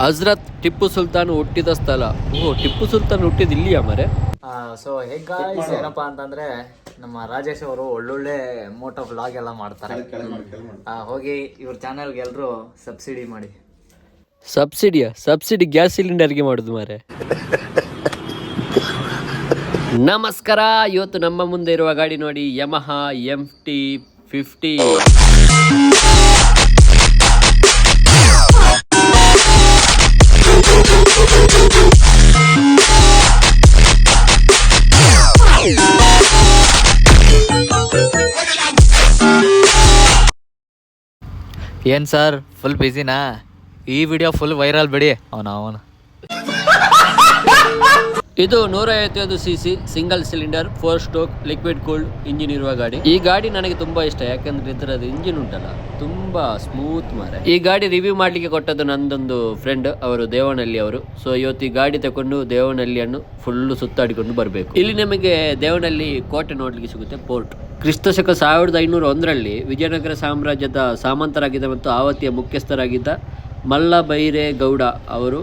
ಹಜ್ರತ್ ಟಿಪ್ಪು ಸುಲ್ತಾನ್ ಹುಟ್ಟಿದ ಸ್ಥಳ. ಓ ಟಿಪ್ಪು ಸುಲ್ತಾನ್ ಹುಟ್ಟಿದ ಇಲ್ಲಿಯಾ ಮರೆ? ಸೊ ಹೇಗ ಏನಪ್ಪ ಅಂತಂದ್ರೆ ನಮ್ಮ ರಾಜೇಶ್ ಅವರು ಒಳ್ಳೊಳ್ಳೆ ಮೋಟೋ ವ್ಲಾಗ್ ಎಲ್ಲ ಮಾಡ್ತಾರೆ. ಹೋಗಿ ಇವ್ರ ಚಾನೆಲ್ಗೆ ಎಲ್ಲರೂ ಸಬ್ಸಿಡಿ ಮಾಡಿ. ಸಬ್ಸಿಡಿಯಾ ಸಬ್ಸಿಡಿ ಗ್ಯಾಸ್ ಸಿಲಿಂಡರ್ಗೆ ಮಾಡುದು ಮಾರೆ. ನಮಸ್ಕಾರ. ಇವತ್ತು ನಮ್ಮ ಮುಂದೆ ಇರುವ ಗಾಡಿ ನೋಡಿ ಯಮಹ ಎಂ ಟಿ ಫಿಫ್ಟಿ ಏನ್ ಸರ್? ಫುಲ್ ಬ್ಯುಸಿನಾ ಈ ವಿಡಿಯೋ ಫುಲ್ ವೈರಲ್ ಬಿಡಿ. ಅವನ ಅವನು. ಇದು ನೂರ ಐವತ್ತೈದು C C single cylinder four stroke liquid cooled engine ಇರುವ ಗಾಡಿ. ಈ ಗಾಡಿ ನನಗೆ ತುಂಬಾ ಇಷ್ಟ, ಯಾಕಂದ್ರೆ ಇದರದ್ದು ಇಂಜಿನ್ ಉಂಟಲ್ಲ, ತುಂಬಾ ಸ್ಮೂತ್ ಮಾರ ಈ ಗಾಡಿ ರಿವ್ಯೂ ಮಾಡ್ಲಿಕ್ಕೆ ಕೊಟ್ಟದ್ದು ನಂದೊಂದು ಫ್ರೆಂಡ್ ಅವರು ದೇವನಹಳ್ಳಿ ಅವರು. ಸೊ ಇವತ್ತು ಈ ಗಾಡಿ ತಕೊಂಡು ದೇವನಹಳ್ಳಿಯನ್ನು ಫುಲ್ಲು ಸುತ್ತಾಡಿಕೊಂಡು ಬರಬೇಕು. ಇಲ್ಲಿ ನಮಗೆ ದೇವನಹಳ್ಳಿ ಕೋಟೆ ನೋಡ್ಲಿಕ್ಕೆ ಸಿಗುತ್ತೆ ಪೋರ್ಟ್ ಕ್ರಿಸ್ತ ಶಕ ಸಾವಿರದ ಐನೂರ ಒಂದರಲ್ಲಿ ವಿಜಯನಗರ ಸಾಮ್ರಾಜ್ಯದ ಸಾಮಂತರಾಗಿದ್ದ ಮತ್ತು ಆವತಿಯ ಮುಖ್ಯಸ್ಥರಾಗಿದ್ದ ಮಲ್ಲ ಬೈರೆ ಗೌಡ ಅವರು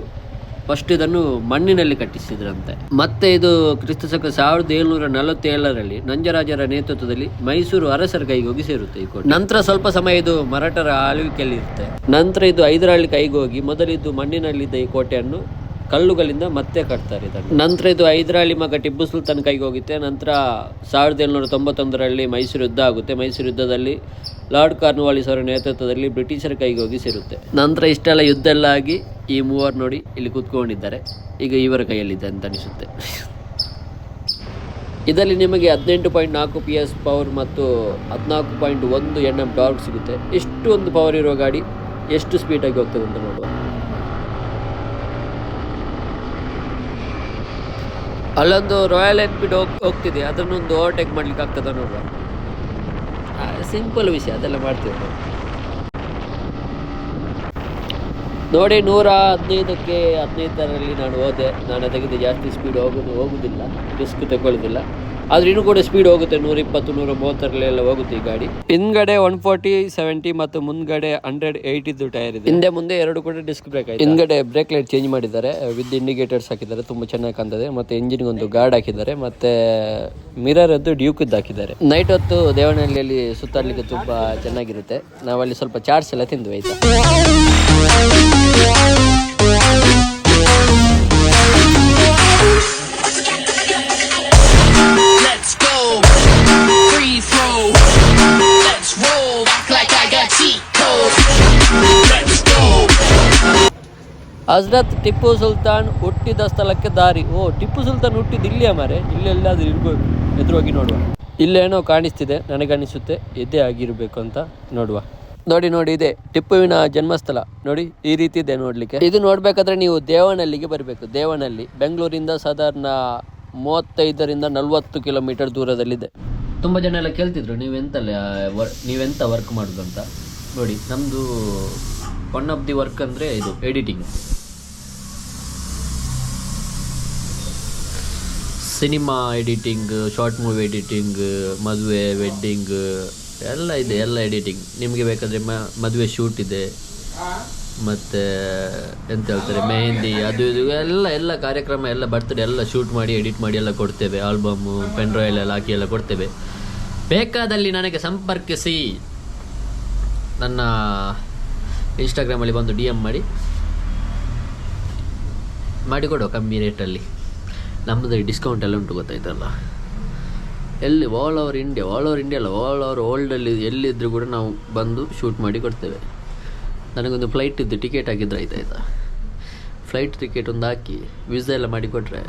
ಫಸ್ಟ್ ಇದನ್ನು ಮಣ್ಣಿನಲ್ಲಿ ಕಟ್ಟಿಸಿದ್ರಂತೆ. ಮತ್ತೆ ಇದು ಕ್ರಿಸ್ತ ಶಕ ಸಾವಿರದ ಏಳ್ನೂರ ನಲವತ್ತೇಳರಲ್ಲಿ ನಂಜರಾಜರ ನೇತೃತ್ವದಲ್ಲಿ ಮೈಸೂರು ಅರಸರ ಕೈಗೆ ಹೋಗಿ ಸೇರುತ್ತೆ ಈ ಕೋಟೆ. ನಂತರ ಸ್ವಲ್ಪ ಸಮಯ ಇದು ಮರಾಠರ ಆಳ್ವಿಕೆಯಲ್ಲಿ ಇರುತ್ತೆ. ನಂತರ ಇದು ಹೈದರಾಳಿ ಕೈಗೆ ಹೋಗಿ ಮೊದಲಿದ್ದು ಮಣ್ಣಿನಲ್ಲಿದ್ದ ಈ ಕೋಟೆಯನ್ನು ಕಲ್ಲುಗಳಿಂದ ಮತ್ತೆ ಕಟ್ತಾರೆ ಇದನ್ನು. ನಂತರ ಇದು ಹೈದರಾಳಿ ಮಗ ಟಿಪ್ಪು ಸುಲ್ತಾನ್ ಕೈಗೆ ಹೋಗುತ್ತೆ. ನಂತರ ಸಾವಿರದ ಏಳ್ನೂರ ತೊಂಬತ್ತೊಂದರಲ್ಲಿ ಮೈಸೂರು ಯುದ್ಧ ಆಗುತ್ತೆ. ಮೈಸೂರು ಯುದ್ಧದಲ್ಲಿ ಲಾರ್ಡ್ ಕಾರ್ನ್ವಾಲಿಸ್ ಅವರ ನೇತೃತ್ವದಲ್ಲಿ ಬ್ರಿಟಿಷರ ಕೈಗೆ ಹೋಗಿ ಸೇರುತ್ತೆ. ನಂತರ ಇಷ್ಟೆಲ್ಲ ಯುದ್ಧ ಎಲ್ಲ ಆಗಿ ಈ ಮೂವರು ನೋಡಿ ಇಲ್ಲಿ ಕೂತ್ಕೊಂಡಿದ್ದಾರೆ. ಈಗ ಇವರ ಕೈಯಲ್ಲಿದೆ ಅಂತ ಅನಿಸುತ್ತೆ. ಇದರಲ್ಲಿ ನಿಮಗೆ ಹದಿನೆಂಟು ಪಾಯಿಂಟ್ ನಾಲ್ಕು ಪಿ ಎಸ್ ಪವರ್ ಮತ್ತು ಹದಿನಾಲ್ಕು ಪಾಯಿಂಟ್ ಒಂದು ಎನ್ ಎಂ ಟಾರ್ಕ್ ಸಿಗುತ್ತೆ. ಎಷ್ಟು ಒಂದು ಪವರ್ ಇರೋ ಗಾಡಿ ಎಷ್ಟು ಸ್ಪೀಡಾಗಿ ಹೋಗ್ತದೆ ಅಂತ ನೋಡುವ. ಅಲ್ಲೊಂದು ರಾಯಲ್ ಎನ್ಫೀಲ್ಡ್ ಹೋಗ್ ಹೋಗ್ತಿದೆ. ಅದನ್ನೊಂದು ಓವರ್ಟೇಕ್ ಮಾಡ್ಲಿಕ್ಕೆ ಆಗ್ತದೆ ನೋಡುವ. ಸಿಂಪಲ್ ವಿಷಯ, ಅದೆಲ್ಲ ಮಾಡ್ತೀವಿ ನಾವು. ನೋಡಿ, ನೂರ ಹದಿನೈದಕ್ಕೆ ಹದಿನೈದರಲ್ಲಿ ನಾನು ಹೋದೆ ನಾನು ಅದಕ್ಕಿಂತ ಜಾಸ್ತಿ ಸ್ಪೀಡ್ ಹೋಗೋದು, ಹೋಗೋದಿಲ್ಲ ರಿಸ್ಕ್ ತಗೊಳ್ಳೋದಿಲ್ಲ ಆದ್ರೆ ಇನ್ನೂ ಕೂಡ ಸ್ಪೀಡ್ ಹೋಗುತ್ತೆ. ನೂರ ಇಪ್ಪತ್ತು ನೂರ ಮೂವತ್ತರಲ್ಲೆಲ್ಲ ಹೋಗುತ್ತೆ ಈ ಗಾಡಿ. ಹಿಂದ್ಗಡೆ ಒನ್ ಫೋರ್ಟಿ ಸೆವೆಂಟಿ ಮತ್ತು ಮುಂದ್ಗಡೆ ಹಂಡ್ರೆಡ್ ಏಯ್ಟಿದ್ದು ಟೈರ್ ಇದೆ. ಹಿಂದೆ ಮುಂದೆ ಎರಡು ಕೂಡ ಡಿಸ್ಕ್ ಬ್ರೇಕ್ ಆಯ್ತು? ಹಿಂದ್ಗಡೆ ಬ್ರೇಕ್ ಲೈಟ್ ಚೇಂಜ್ ಮಾಡಿದ್ದಾರೆ. ವಿತ್ ಇಂಡಿಕೇಟರ್ಸ್ ಹಾಕಿದ್ದಾರೆ. ತುಂಬಾ ಚೆನ್ನಾಗಿ ಕಾಣ್ತದೆ. ಮತ್ತೆ ಇಂಜಿನ್ ಒಂದು ಗಾರ್ಡ್ ಹಾಕಿದ್ದಾರೆ. ಮತ್ತೆ ಮಿರರ್ ಅದು ಡ್ಯೂಕ್ ಹಾಕಿದ್ದಾರೆ. ನೈಟ್ ಹೊತ್ತು ದೇವನಹಳ್ಳಿಯಲ್ಲಿ ಸುತ್ತಾಡ್ಲಿಕ್ಕೆ ತುಂಬಾ ಚೆನ್ನಾಗಿರುತ್ತೆ. ನಾವಲ್ಲಿ ಸ್ವಲ್ಪ ಚಾರ್ಜ್ ಎಲ್ಲ ತಿಂದ್ವಿ ಆಯ್ತಾ? ಹಜ್ರತ್ ಟಿಪ್ಪು ಸುಲ್ತಾನ್ ಹುಟ್ಟಿದ ಸ್ಥಳಕ್ಕೆ ದಾರಿ. ಓ, ಟಿಪ್ಪು ಸುಲ್ತಾನ್ ಹುಟ್ಟಿದ ಮರೆ ಮಾರೆ ಇಲ್ಲೆಲ್ಲಾದ್ರೂ ಇರ್ಬೋದು. ಎದುರೋಗಿ ನೋಡುವ. ಇಲ್ಲೇನೋ ಕಾಣಿಸ್ತಿದೆ, ನನಗನ್ನಿಸುತ್ತೆ, ಇದೇ ಆಗಿರ್ಬೇಕು ಅಂತ ನೋಡುವ. ನೋಡಿ ನೋಡಿ, ಇದೆ ಟಿಪ್ಪುವಿನ ಜನ್ಮಸ್ಥಳ. ನೋಡಿ, ಈ ರೀತಿ ಇದೆ ನೋಡ್ಲಿಕ್ಕೆ. ಇದು ನೋಡ್ಬೇಕಾದ್ರೆ ನೀವು ದೇವನಹಳ್ಳಿಗೆ ಬರಬೇಕು. ದೇವನಹಳ್ಳಿ, ಬೆಂಗಳೂರಿಂದ ಸಾಧಾರಣ ಮೂವತ್ತೈದರಿಂದ ನಲವತ್ತು ಕಿಲೋಮೀಟರ್ ದೂರದಲ್ಲಿದೆ. ತುಂಬ ಜನ ಎಲ್ಲ ಕೇಳ್ತಿದ್ರು ವರ್, ನೀವೆಂತ ವರ್ಕ್ ಮಾಡೋದು ಅಂತ ನೋಡಿ ನಮ್ಮದು ಒನ್ ಆಫ್ ದಿ ವರ್ಕ್ ಅಂದರೆ ಇದು editing cinema editing, short movie editing, ಮದುವೆ ವೆಡ್ಡಿಂಗ್ ಎಲ್ಲ ಇದೆ, ಎಲ್ಲ ಎಡಿಟಿಂಗ್. ನಿಮಗೆ ಬೇಕಾದರೆ ಮದುವೆ ಶೂಟ್ ಇದೆ. ಮತ್ತು ಎಂತ ಹೇಳ್ತಾರೆ, ಮೆಹಂದಿ, ಅದು ಇದು, ಎಲ್ಲ ಎಲ್ಲ ಕಾರ್ಯಕ್ರಮ, ಎಲ್ಲ ಬರ್ತಡೆ ಎಲ್ಲ ಶೂಟ್ ಮಾಡಿ ಎಡಿಟ್ ಮಾಡಿ ಎಲ್ಲ ಕೊಡ್ತೇವೆ. ಆಲ್ಬಮ್ ಪೆನ್ ಡ್ರೈವ್ ಎಲ್ಲ ಹಾಕಿ ಎಲ್ಲ ಕೊಡ್ತೇವೆ. ಬೇಕಾದಲ್ಲಿ ನನಗೆ ಸಂಪರ್ಕಿಸಿ. ನನ್ನ ಇನ್ಸ್ಟಾಗ್ರಾಮಲ್ಲಿ ಬಂದು ಡಿ ಎಂ ಮಾಡಿ. ಮಾಡಿಕೊಡುವ ಕಮ್ಮಿ ರೇಟಲ್ಲಿ ನಮ್ಮದ್ರಲ್ಲಿ ಡಿಸ್ಕೌಂಟ್ ಎಲ್ಲ ಉಂಟು ಗೊತ್ತಾಯ್ತಲ್ಲ? ಎಲ್ಲಿ all over India all over India ಅಲ್ಲ ಆಲ್ ಓವರ್ ವರ್ಲ್ಡಲ್ಲಿ ಎಲ್ಲಿದ್ದರೂ ಕೂಡ ನಾವು ಬಂದು ಶೂಟ್ ಮಾಡಿ ಕೊಡ್ತೇವೆ. ನನಗೊಂದು ಫ್ಲೈಟ್ ಇದ್ದು ಟಿಕೆಟ್ ಹಾಕಿದ್ರೆ ಆಯ್ತಾಯ್ತಾ ಫ್ಲೈಟ್ ಟಿಕೆಟ್ ಒಂದು ಹಾಕಿ ವೀಸಾ ಎಲ್ಲ ಮಾಡಿ ಕೊಟ್ಟರೆ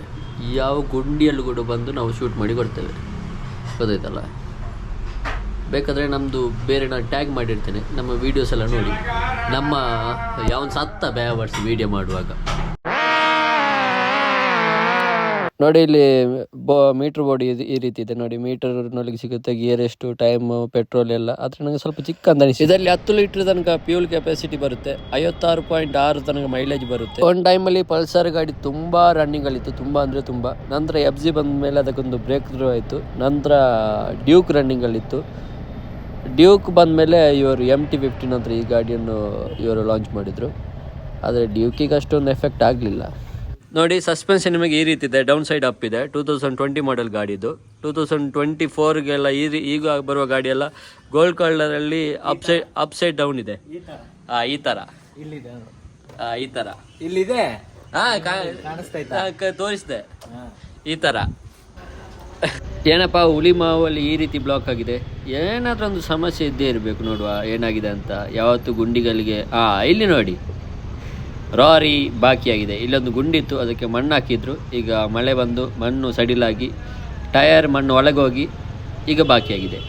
ಯಾವ ಗುಂಡಿಯಲ್ಲೂ ಕೂಡ ಬಂದು ನಾವು ಶೂಟ್ ಮಾಡಿ ಕೊಡ್ತೇವೆ. ಗೊತ್ತಾಯ್ತಲ್ಲ? ಬೇಕಾದರೆ ನಮ್ಮದು ಬೇರೆ ನಾನು ಟ್ಯಾಗ್ ಮಾಡಿರ್ತೇನೆ, ನಮ್ಮ ವೀಡಿಯೋಸ್ ಎಲ್ಲ ನೋಡಿ. ನಮ್ಮ ಯಾವ ಸತ್ತ ಬ್ಯಾವರ್ಸ್ ವೀಡಿಯೋ ಮಾಡುವಾಗ. ನೋಡಿ ಇಲ್ಲಿ ಬೋ ಮೀಟ್ರ್ ಬೋರ್ಡ್ ಈ ರೀತಿ ಇದೆ. ನೋಡಿ ಮೀಟರ್ ನೋಡ್ಲಿಕ್ಕೆ ಸಿಗುತ್ತೆ ಗಿಯರ್ ಎಷ್ಟು ಟೈಮ್ ಪೆಟ್ರೋಲ್ ಎಲ್ಲ. ಆದರೆ ನನಗೆ ಸ್ವಲ್ಪ ಚಿಕ್ಕ ಅಂತ ಅನಿಸಿದೆ ಇದರಲ್ಲಿ ಹತ್ತು ಲೀಟರ್ ತನಕ ಫ್ಯೂಲ್ ಕೆಪಾಸಿಟಿ ಬರುತ್ತೆ. ಐವತ್ತಾರು ಪಾಯಿಂಟ್ ಆರು ತನಕ ಮೈಲೇಜ್ ಬರುತ್ತೆ. ಒಂದು ಟೈಮಲ್ಲಿ ಪಲ್ಸರ್ ಗಾಡಿ ತುಂಬ ರನ್ನಿಂಗ್ ಅಲ್ಲಿತ್ತು. ತುಂಬಾ ಅಂದ್ರೆ ತುಂಬಾ. ನಂತರ ಎಫ್ ಜಿ ಬಂದ ಮೇಲೆ ಅದಕ್ಕೊಂದು ಬ್ರೇಕ್ ಥ್ರೂ ಆಯಿತು. ನಂತರ ಡ್ಯೂಕ್ ರನ್ನಿಂಗ್ ಅಲ್ಲಿತ್ತು. ಡ್ಯೂಕ್ ಬಂದಮೇಲೆ ಇವರು ಎಂ ಟಿ ಫಿಫ್ಟೀನ್ ಅಂತ ಈ ಗಾಡಿಯನ್ನು ಇವರು ಲಾಂಚ್ ಮಾಡಿದರು. ಆದರೆ ಡ್ಯೂಕಿಗೆ ಅಷ್ಟೊಂದು ಎಫೆಕ್ಟ್ ಆಗಲಿಲ್ಲ. ನೋಡಿ ಸಸ್ಪೆನ್ಷನ್ ನಿಮಗೆ ಈ ರೀತಿ ಇದೆ ಡೌನ್ ಸೈಡ್ ಅಪ್ ಇದೆ. ಟೂ ತೌಸಂಡ್ ಟ್ವೆಂಟಿ ಮಾಡೆಲ್ ಗಾಡಿದು. ಟೂ ತೌಸಂಡ್ ಟ್ವೆಂಟಿ ಫೋರ್ಗೆಲ್ಲ ಈ ರೀ- ಈಗ ಬರುವ ಗಾಡಿ ಎಲ್ಲ ಗೋಲ್ಡ್ ಕಲರಲ್ಲಿ up side up side down ಇದೆ ಹಾಂ ಈ ಥರ ಇಲ್ಲಿದೆ ಆ, ಈ ಥರ ಇಲ್ಲಿದೆ? ಹಾಂ ತೋರಿಸಿದೆ. ಈ ಥರ ಏನಪ್ಪ ಹುಲಿ ಮಾವಲ್ಲಿ ಈ ರೀತಿ ಬ್ಲಾಕ್ ಆಗಿದೆ? ಏನಾದರೂ ಒಂದು ಸಮಸ್ಯೆ ಇದ್ದೇ ಇರಬೇಕು ನೋಡುವ. ಏನಾಗಿದೆ ಅಂತ. ಯಾವತ್ತು ಗುಂಡಿಗಳಿಗೆ ಹಾಂ ಇಲ್ಲಿ ನೋಡಿ. ರಾರಿ ಬಾಕಿಯಾಗಿದೆ. ಇಲ್ಲೊಂದು ಗುಂಡಿತ್ತು, ಅದಕ್ಕೆ ಮಣ್ಣು ಹಾಕಿದ್ರು. ಈಗ ಮಳೆ ಬಂದು ಮಣ್ಣು ಸಡಿಲಾಗಿ ಟಯರ್ ಮಣ್ಣು ಒಳಗೋಗಿ ಈಗ ಬಾಕಿಯಾಗಿದೆ.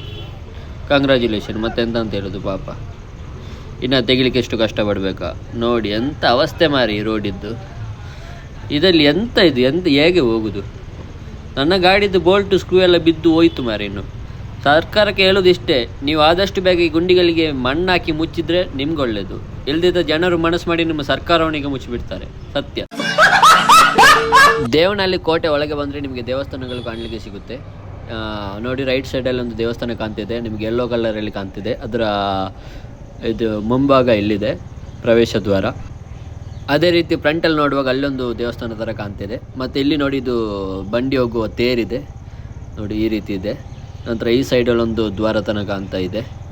ಕಂಗ್ರ್ಯಾಚುಲೇಷನ್ ಮತ್ತೆಂತ ಅಂತ ಹೇಳೋದು ಪಾಪ. ಇನ್ನು ತೆಗಿಲಿಕ್ಕೆ ಎಷ್ಟು ಕಷ್ಟಪಡಬೇಕಾ? ನೋಡಿ ಎಂಥ ಅವಸ್ಥೆ ಮಾರಿ ರೋಡಿದ್ದು. ಇದರಲ್ಲಿ ಎಂತ ಇದು? ಎಂತ ಹೇಗೆ ಹೋಗುದು? ನನ್ನ ಗಾಡಿದು ಬೋಲ್ಟು ಸ್ಕ್ರೂ ಎಲ್ಲ ಬಿದ್ದು ಹೋಯ್ತು ಮಾರೆ ಇನ್ನು. ಸರ್ಕಾರಕ್ಕೆ ಹೇಳೋದು ಇಷ್ಟೇ ನೀವು ಆದಷ್ಟು ಬೇಗ ಈ ಗುಂಡಿಗಳಿಗೆ ಮಣ್ಣಾಕಿ ಮುಚ್ಚಿದ್ರೆ ನಿಮ್ಗೆ ಒಳ್ಳೇದು ಇಲ್ದಿದ್ದ ಜನರು ಮನಸ್ಸು ಮಾಡಿ ನಿಮ್ಮ ಸರ್ಕಾರವನಿಗೆ ಮುಚ್ಚಿಬಿಡ್ತಾರೆ. ಸತ್ಯ. ದೇವನಹಳ್ಳಿ ಕೋಟೆ ಒಳಗೆ ಬಂದರೆ ನಿಮಗೆ ದೇವಸ್ಥಾನಗಳು ಕಾಣಲಿಕ್ಕೆ ಸಿಗುತ್ತೆ. ನೋಡಿ ರೈಟ್ ಸೈಡಲ್ಲಿ ಒಂದು ದೇವಸ್ಥಾನ ಕಾಣ್ತಿದೆ, ನಿಮಗೆ ಯೆಲ್ಲೋ ಕಲರಲ್ಲಿ ಕಾಣ್ತಿದೆ. ಅದರ, ಇದು ಮುಂಭಾಗ ಇಲ್ಲಿದೆ, ಪ್ರವೇಶ ದ್ವಾರ. ಅದೇ ರೀತಿ ಫ್ರಂಟಲ್ಲಿ ನೋಡುವಾಗ ಅಲ್ಲೊಂದು ದೇವಸ್ಥಾನ ಥರ ಕಾಣ್ತಿದೆ. ಮತ್ತು ಇಲ್ಲಿ ನೋಡಿ ಇದು ಬಂಡಿ ಹೋಗುವ ತೇರಿದೆ. ನೋಡಿ ಈ ರೀತಿ ಇದೆ. ನಂತರ ಈ ಸೈಡಲ್ಲಿ ಒಂದು ದ್ವಾರ ತನಕ ಕಾಣ್ತಾ ಇದೆ.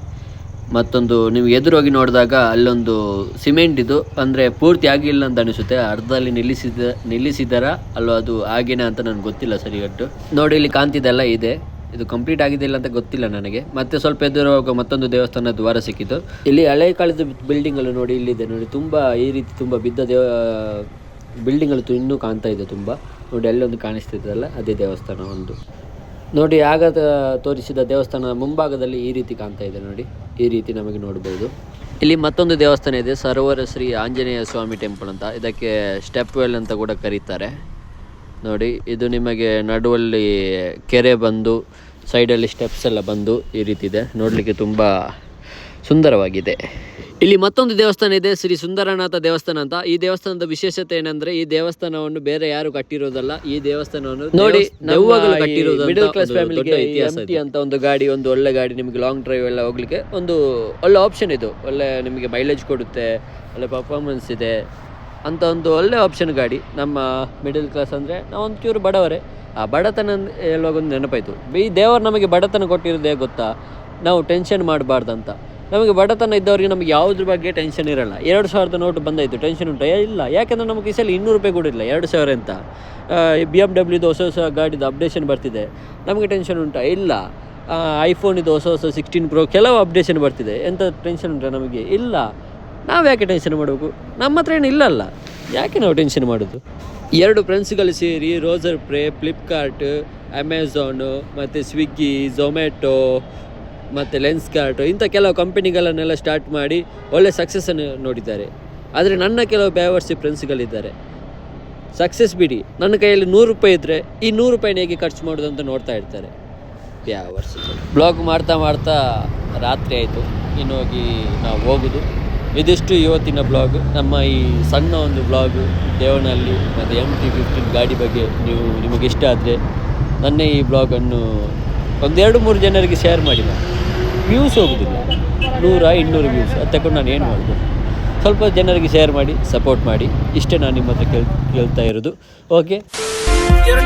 ಮತ್ತೊಂದು ನೀವು ಎದುರೋಗಿ ನೋಡಿದಾಗ ಅಲ್ಲೊಂದು ಸಿಮೆಂಟ್ ಇದು. ಅಂದರೆ ಪೂರ್ತಿ ಆಗಿಲ್ಲ ಅಂತ ಅನಿಸುತ್ತೆ. ಅರ್ಧದಲ್ಲಿ ನಿಲ್ಲಿಸಿದ, ನಿಲ್ಲಿಸಿದಾರ ಅಲ್ಲೋ ಅದು ಆಗೇನಾ ಅಂತ ನನಗೆ ಗೊತ್ತಿಲ್ಲ ಸರಿಗಟ್ಟು. ನೋಡಿ, ಇಲ್ಲಿ ಕಾಣ್ತಿದೆಲ್ಲ ಇದೆ. ಇದು ಕಂಪ್ಲೀಟ್ ಆಗಿದೆಲ್ಲ ಅಂತ ಗೊತ್ತಿಲ್ಲ ನನಗೆ. ಮತ್ತೆ ಸ್ವಲ್ಪ ಎದುರು ಮತ್ತೊಂದು ದೇವಸ್ಥಾನ ದ್ವಾರ ಸಿಕ್ಕಿತು. ಇಲ್ಲಿ ಹಳೆ ಕಾಲದ ಬಿಲ್ಡಿಂಗ್ಗಳು ನೋಡಿ ಇಲ್ಲಿದೆ ನೋಡಿ. ತುಂಬ ಈ ರೀತಿ ತುಂಬ ಬಿದ್ದ ದೇವ ಬಿಲ್ಡಿಂಗ್ಗಳು ತು- ಇನ್ನೂ ಕಾಣ್ತಾ ಇದೆ ತುಂಬ. ನೋಡಿ, ಅಲ್ಲೊಂದು ಕಾಣಿಸ್ತಿದ್ದಲ್ಲ ಅದೇ ದೇವಸ್ಥಾನ ಒಂದು. ನೋಡಿ ಆಗ ತೋರಿಸಿದ ದೇವಸ್ಥಾನದ ಮುಂಭಾಗದಲ್ಲಿ ಈ ರೀತಿ ಕಾಣ್ತಾ ಇದೆ ನೋಡಿ. ಈ ರೀತಿ ನಮಗೆ ನೋಡ್ಬೋದು. ಇಲ್ಲಿ ಮತ್ತೊಂದು ದೇವಸ್ಥಾನ ಇದೆ ಸರೋವರ ಶ್ರೀ ಆಂಜನೇಯ ಸ್ವಾಮಿ ಟೆಂಪಲ್ ಅಂತ. ಇದಕ್ಕೆ ಸ್ಟೆಪ್ ವೆಲ್ ಅಂತ ಕೂಡ ಕರೀತಾರೆ. ನೋಡಿ, ಇದು ನಿಮಗೆ ನಡುವಲ್ಲಿ ಕೆರೆ ಬಂದು, ಸೈಡಲ್ಲಿ ಸ್ಟೆಪ್ಸ್ ಎಲ್ಲ ಬಂದು ಈ ರೀತಿ ಇದೆ. ನೋಡಲಿಕ್ಕೆ ತುಂಬ ಸುಂದರವಾಗಿದೆ. ಇಲ್ಲಿ ಮತ್ತೊಂದು ದೇವಸ್ಥಾನ ಇದೆ ಶ್ರೀ ಸುಂದರನಾಥ ದೇವಸ್ಥಾನ ಅಂತ. ಈ ದೇವಸ್ಥಾನದ ವಿಶೇಷತೆ ಏನಂದ್ರೆ ಈ ದೇವಸ್ಥಾನವನ್ನು ಬೇರೆ ಯಾರು ಕಟ್ಟಿರೋದಲ್ಲ ಈ ದೇವಸ್ಥಾನವನ್ನು ನೋಡಿ ಮಿಡಲ್ ಕ್ಲಾಸ್ ಫ್ಯಾಮಿಲಿಗೆ ಅಂತ ಒಂದು ಗಾಡಿ ಒಂದು ಒಳ್ಳೆ ಗಾಡಿ ನಿಮಗೆ ಲಾಂಗ್ ಡ್ರೈವ್ ಎಲ್ಲ ಹೋಗ್ಲಿಕ್ಕೆ ಒಂದು ಒಳ್ಳೆ ಆಪ್ಷನ್ ಇದು. ಒಳ್ಳೆ ನಿಮಗೆ ಮೈಲೇಜ್ ಕೊಡುತ್ತೆ ಒಳ್ಳೆ ಪರ್ಫಾರ್ಮೆನ್ಸ್ ಇದೆ ಅಂತ ಒಂದು ಒಳ್ಳೆ ಆಪ್ಷನ್ ಗಾಡಿ. ನಮ್ಮ ಮಿಡಲ್ ಕ್ಲಾಸ್ ಅಂದರೆ ನಾವು ಒಂಚೂರು ಬಡವರೇ. ಆ ಬಡತನ ಹೇಳುವಾಗ ಒಂದು ನೆನಪಾಯಿತು. ಈ ದೇವರು ನಮಗೆ ಬಡತನ ಕೊಟ್ಟಿರೋದೇ ಗೊತ್ತಾ? ನಾವು ಟೆನ್ಷನ್ ಮಾಡಬಾರ್ದಂತ. ನಮಗೆ ಬಡತನ ಇದ್ದವರಿಗೆ ನಮಗೆ ಯಾವುದ್ರ ಬಗ್ಗೆ ಟೆನ್ಷನ್ ಇರಲ್ಲ. ಎರಡು ಸಾವಿರದ ನೋಟು ಬಂದಾಯಿತು ಟೆನ್ಷನ್ ಉಂಟು? ಇಲ್ಲ. ಯಾಕೆಂದರೆ ನಮಗೆ ಈ ಸಲ ಇನ್ನೂರು ರೂಪಾಯಿ ಕೂಡ ಇಲ್ಲ ಎರಡು ಸಾವಿರ ಅಂತ. ಬಿ ಎಂ ಡಬ್ಲ್ಯೂದು ಹೊಸ ಹೊಸ ಗಾಡಿದು ಅಪ್ಡೇಷನ್ ಬರ್ತಿದೆ. ನಮಗೆ ಟೆನ್ಷನ್ ಉಂಟಾ? ಇಲ್ಲ. ಐಫೋನ್ ಇದು ಹೊಸ ಹೊಸ ಸಿಕ್ಸ್ಟೀನ್ ಪ್ರೋ ಕೆಲವು ಅಪ್ಡೇಷನ್ ಬರ್ತಿದೆ. ಎಂಥ ಟೆನ್ಷನ್ ಉಂಟು ನಮಗೆ? ಇಲ್ಲ. ನಾವು ಯಾಕೆ ಟೆನ್ಷನ್ ಮಾಡಬೇಕು? ನಮ್ಮ ಹತ್ರ ಏನು ಇಲ್ಲಲ್ಲ. ಯಾಕೆ ನಾವು ಟೆನ್ಷನ್ ಮಾಡೋದು? ಎರಡು ಫ್ರೆಂಡ್ಸ್ಗಳು ಸೇರಿ ರೋಜರ್ ಪ್ರೇ ಫ್ಲಿಪ್ಕಾರ್ಟ್ ಅಮೆಝಾನು ಮತ್ತು ಸ್ವಿಗ್ಗಿ ಝೊಮ್ಯಾಟೊ ಮತ್ತು ಲೆನ್ಸ್ ಕಾರ್ಟ್ ಇಂಥ ಕೆಲವು ಕಂಪನಿಗಳನ್ನೆಲ್ಲ ಸ್ಟಾರ್ಟ್ ಮಾಡಿ ಒಳ್ಳೆ ಸಕ್ಸಸ್ಸನ್ನು ನೋಡಿದ್ದಾರೆ. ಆದರೆ ನನ್ನ ಕೆಲವು ಬ್ಯಾವರ್ಸಿ ಫ್ರೆಂಡ್ಸ್ಗಳಿದ್ದಾರೆ ಸಕ್ಸಸ್ ಬಿಡಿ. ನನ್ನ ಕೈಯಲ್ಲಿ ನೂರು ರೂಪಾಯಿ ಇದ್ದರೆ ಈ ನೂರು ರೂಪಾಯಿನ ಹೇಗೆ ಖರ್ಚು ಮಾಡೋದು ಅಂತ ನೋಡ್ತಾ ಇರ್ತಾರೆ ಬ್ಯಾವರ್ಸಿ ಬ್ಲಾಗ್ ಮಾಡ್ತಾ ಮಾಡ್ತಾ ರಾತ್ರಿ ಆಯಿತು. ಇನ್ನು ಹೋಗಿ ನಾವು ಹೋಗುದು. ಇದಿಷ್ಟು ಇವತ್ತಿನ ಬ್ಲಾಗ್ ನಮ್ಮ ಈ ಸಣ್ಣ ಒಂದು ಬ್ಲಾಗ್ ದೇವನಹಳ್ಳಿ ಮತ್ತು ಎಂ ಟಿ ಫಿಫ್ಟೀನ್ ಗಾಡಿ ಬಗ್ಗೆ ನೀವು ನಿಮಗೆ ಇಷ್ಟ ಆದರೆ, ನನ್ನ ಈ ಬ್ಲಾಗನ್ನು ಒಂದೆರಡು ಮೂರು ಜನರಿಗೆ ಶೇರ್ ಮಾಡಿ ವ್ಯೂಸ್ ಹೋಗೋದಿಲ್ಲ. ನೂರ, ಇನ್ನೂರು ವ್ಯೂಸ್ ಅದು ತಗೊಂಡು ನಾನು ಏನು ಮಾಡೋದು ಸ್ವಲ್ಪ ಜನರಿಗೆ ಶೇರ್ ಮಾಡಿ ಸಪೋರ್ಟ್ ಮಾಡಿ. ಇಷ್ಟೇ ನಾನು ನಿಮ್ಮ ಹತ್ರ ಕೇಳ್, ಕೇಳ್ತಾ ಇರೋದು. Okay Your